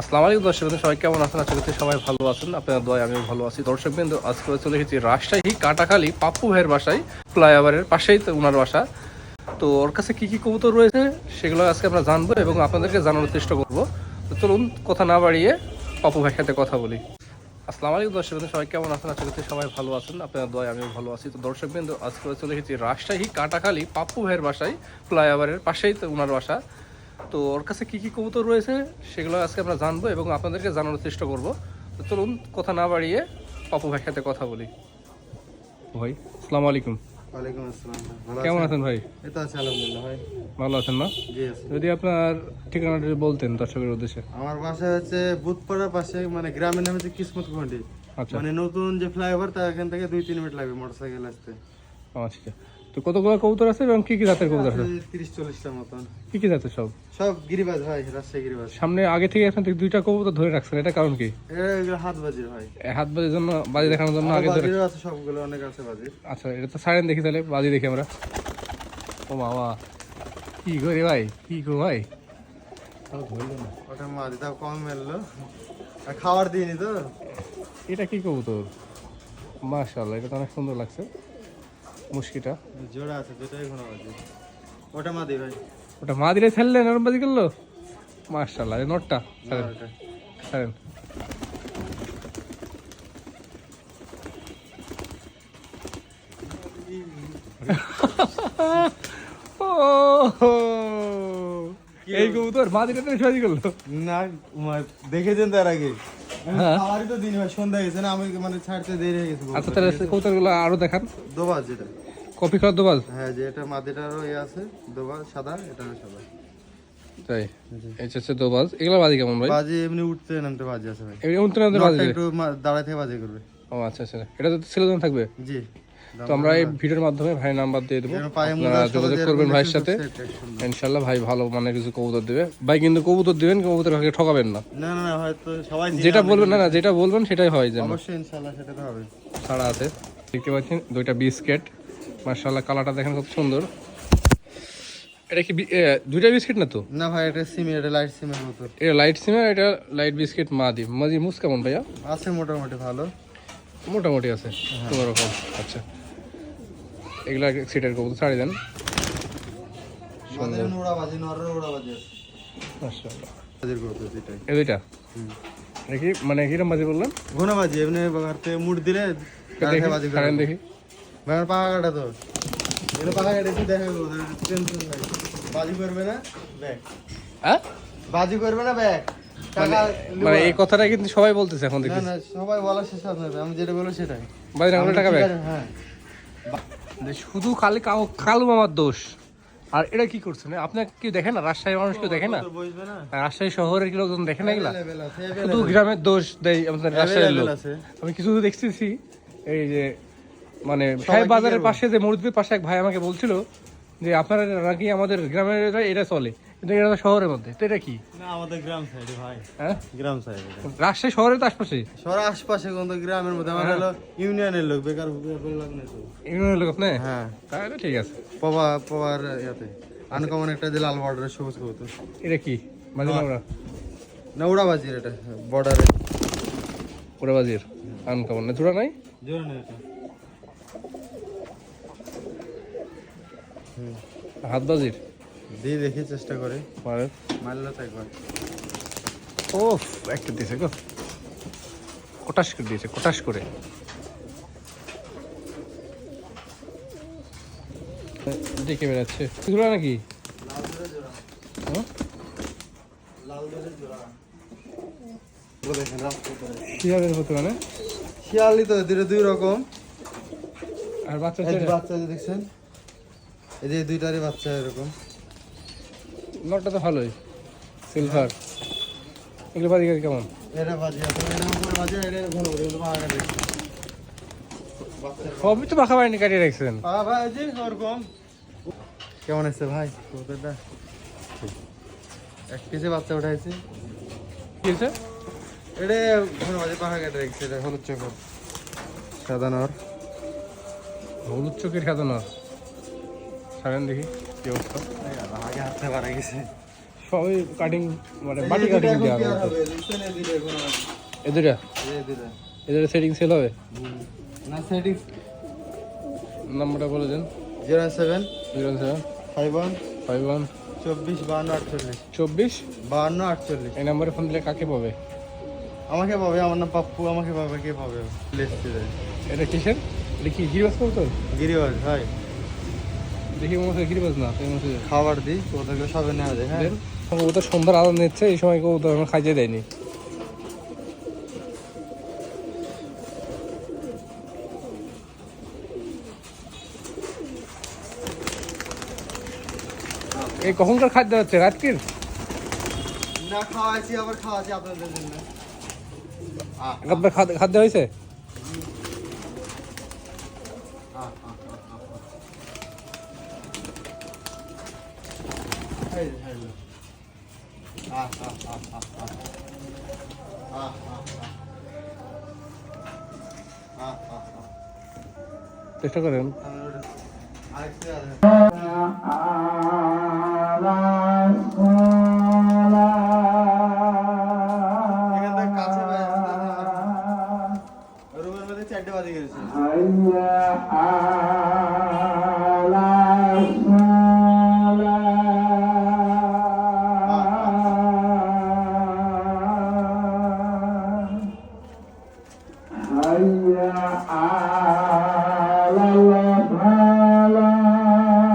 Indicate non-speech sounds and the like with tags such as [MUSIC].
আসসালামু আলাইকুম দর্শক বন্ধু, সবাই কেমন আছেন? আশা করছি সবাই ভালো আছেন। আপনার দয় আমিও ভালো আছি। দর্শক বিন্দু আজকে চলে এসেছি রাজশাহী কাটাখালী পাপ্পু ভাইয়ের বাসায় ফ্লাইওভারের পাশেই তো ওনার বাসা। তো ওর কাছে কী কী কবুতর রয়েছে সেগুলো আজকে আমরা জানব এবং আপনাদেরকে জানানোর চেষ্টা করব। তো চলুন কথা না বাড়িয়ে পাপ্পু ভাইয়ের সাথে কথা বলি। আসসালামু আলাইকুম দর্শক বন্ধু, সবাই কেমন আছেন? আশা করছি সবাই ভালো আছেন। আপনার দয় আমিও ভালো আছি। তো দর্শক বিন্দু আজকে চলে এসেছি রাজশাহী কাটাখালী পাপ্পু ভাইয়ের বাসায় ফ্লাইওভারের পাশেই তো ওনার বাসা। তো ওর কাছে কী কী কবুতর রয়েছে সেগুলো আজকে আমরা জানব এবং আপনাদেরকে জানানোর চেষ্টা করব। তো চলুন কথা না বাড়িয়ে পাপু ভাইয়ের সাথে কথা বলি। ভাই আসসালামু আলাইকুম। ওয়ালাইকুম আসসালাম। কেমন আছেন? ভাই? এই তো আছে আলহামদুলিল্লাহ ভাই। ভালো আছেন না? জি যদি আপনার ঠিকানাটা বলতেন দর্শকের উদ্দেশ্যে। আমার বাসা হচ্ছে বুধপাড়ার পাশে মানে গ্রামের নাম কিসমত আচ্ছা। মানে নতুন যে ফ্লাইওভার তার এখান থেকে দুই তিন মিনিট লাগবে মোটরসাইকেল আসতে। আচ্ছা। তো কতগুলো কবুতর আছে এবং কি কি জাতের কবুতর আছে? তিরিশ চল্লিশটার মতন। কি কি জাতের সব? সব গিরিবাজ ভাই রাজশাহী গিরিবাজ। সামনে আগে থেকে এখন থেকে দুইটা কবুতর ধরে রাখছেন এটা কারণ কি? এগুলো হাত বাজির ভাই হাত বাজির জন্য বাজি দেখানোর জন্য আগে ধরে আছে সবগুলো অনেক আছে বাজির। আচ্ছা এটা তো সাইরেন দেখি তাহলে বাজি দেখি আমরা। ও বাবা কি করে ভাই কি গো ভাই। ওটা মা দিতাম কম মেললো। আর খাবার দিইনি তো। এটা কি কবুতর? মাশাআল্লাহ এটা তো অনেক সুন্দর লাগছে। মুশকিটা জোড়া আছে দুটাই ঘোড়া বাজি। ওটা মা দি ভাই ওটা মা দিলে ছাড়লেন ওরম বাজি করল? মাশাআল্লাহ এই নটটা ছাড়েন। ছাড়েন। [LAUGHS] এই কবুতর মা দিলে তো করল। না দেখেছেন তার আগে? হ্যাঁ। তো দিন ভাই সন্ধ্যা গেছে না আমি মানে ছাড়তে দেরি হয়ে গেছে আচ্ছা তাহলে কবুতরগুলো আরও দেখান। দোবাজ যেটা। কপি খাওয়ার দোবাজ? হ্যাঁ যে এটা মাদিটারও ইয়ে আছে দোবাজ সাদা এটা সাদা। তাই? এটা হচ্ছে দোবাজ। এগুলো বাজি কেমন ভাই? বাজি এমনি উঠতে নামতে বাজি আছে ভাই। এমনি উনতে নামতে বাজি? একটু দাঁড়ায় থেকে বাজি করবে। ও আচ্ছা আচ্ছা। এটা তো ছেলে থাকবে? জি। তো আমরা এই ভিডিওর মাধ্যমে ভাই নাম্বার দিয়ে দেবো। আপনারা যোগাযোগ করবেন ভাইয়ের সাথে। ইনশাল্লাহ ভাই ভালো মানে কিছু কবুতর দেবে। ভাই কিন্তু কবুতর দিবেন কবুতর কাকে ঠকাবেন না। না না না হয়তো সবাই যেটা বলবেন না না যেটা বলবেন সেটাই হয় যেন। অবশ্যই ইনশাআল্লাহ সেটা তো হবে। ছাড়া আছে। দেখতে পাচ্ছেন দুইটা বিস্কিট। মার্শাল্লাহ কালারটা দেখেন খুব সুন্দর। এটা কি বি- দুইটা বিস্কিট না তো? না ভাই এটা সিম এটা লাইট সিমের মতো। এটা লাইট সিমের এটা লাইট বিস্কিট মাদি। মাদি মুস কেমন ভাইয়া? আছে মোটামুটি ভালো। মোটামুটি আছে। কোনো রকম আচ্ছা। এগুলা সিটের কবুতর ছাড়ি দেন। এই দুইটা? মানে কিরম বাজি বললেন? ঘোনা বাজি এমনি বাগাতে মুড দিলে দেখি পাকা কাটা তো। পাকা কাটা দেখা টেনশন নাই। বাজি করবে না? ব্যাগ। হ্যাঁ? বাজি করবে না ব্যাগ? টাকা মানে এই কথাটা কিন্তু সবাই বলতেছে এখন দেখি না সবাই বলা শেষ হবে আমি যেটা বলো সেটাই। বাজি টাকা ব্যাগ। হ্যাঁ। শুধু খালি কালু মামার দোষ। আর এটা কি করছেন আপনার কি দেখে না? রাজশাহী মানুষ কেউ দেখে না? রাজশাহী শহরের কি লোকজন দেখে না এগুলা? শুধু গ্রামের দোষ দেয় আমাদের রাজশাহীর লোক? আমি কিছু দেখতেছি। এই যে মানে সাহেব বাজারের পাশে যে মসজিদের পাশে এক ভাই আমাকে বলছিল যে আপনারা নাকি আমাদের গ্রামের এটা চলে? কিন্তু এটা শহরের মধ্যে? তো এটা কি? না আমাদের গ্রাম সাইডে ভাই। হ্যাঁ? গ্রাম সাইডে রাজশাহী শহরের তো আশপাশে? শহর আশপাশে কোন গ্রামের মধ্যে। আমার হলো ইউনিয়নের লোক বেকার লোক ইউনিয়নের লোক আপনি? হ্যাঁ। তাহলে ঠিক আছে। পবা পবার ইয়াতে। আনকমন একটা যে লাল বর্ডারের সবুজ কবুতর। এটা কি? বাজি না ওরা না উড়া বাজির এটা বর্ডারে ওরা বাজির। আনকমন। না জোড়া নাই এটা। হাত বাজির? দিয়ে দেখি চেষ্টা করে। মানে মারলো তো একবার। ও একটা দিয়েছে গো। কটাস করে দিয়েছে কটাস করে। দেখে বেড়াচ্ছে। এগুলো নাকি? হ্যাঁ? জোড়া শিয়ালের মানে? শিয়ালি তো দুটো দুই রকম। আর বাচ্চা বাচ্চা দেখছেন এই যে দুইটারই বাচ্চা এরকম। নটটা তো ভালোই সিলভার এগুলো বাজি কেমন? কাটে বাচ্চা সবই তো মাখা বাড়ি কাটিয়ে রাখছেন। কেমন আছে ভাই? কবুতরটা এক কেজি বাচ্চা উঠাইছে। কি হয়েছে? এটা ঘন বাজি পাকা কাটে রাখছে এটা হলুদ চকর সাদা নর। হলুদ চোখের খেতে না ছাড়েন দেখি। কি অবস্থা? আগে হাতে বাড়া গেছে সবই কাটিং মানে বাটি কাটিং দেওয়া হবে? দুটো। এ দুটা এদের সেটিং সেল হবে? না সেটিং নাম্বারটা বলে দেন। Zero seven zero seven five one five one চব্বিশ বাহান্ন আটচল্লিশ। চব্বিশ? বাহান্ন আটচল্লিশ। এই নাম্বারে ফোন দিলে কাকে পাবে? আমাকে পাবে আমার নাম পাপ্পু আমাকে পাবে কে পাবে? এটা কিসের? এটা কি গিরিবাজ কবুতর গিরিবাজ ভাই দেখি মনে হচ্ছে গিরিবাজ না তাই মনে খাবার দিই ওদেরকে সবে নেওয়া যায় হ্যাঁ। সন্ধ্যার নিচ্ছে এই সময় খাইতে দেয়নি। এই কখনকার খাদ্য হচ্ছে রাতকির? না খাওয়াইছি আবার খাওয়াচ্ছি আপনাদের জন্য। আহ, খাদ্য খাদ্য হয়েছে? চেষ্টা করেন। রুমের মধ্যে চারটে বাজে গেছে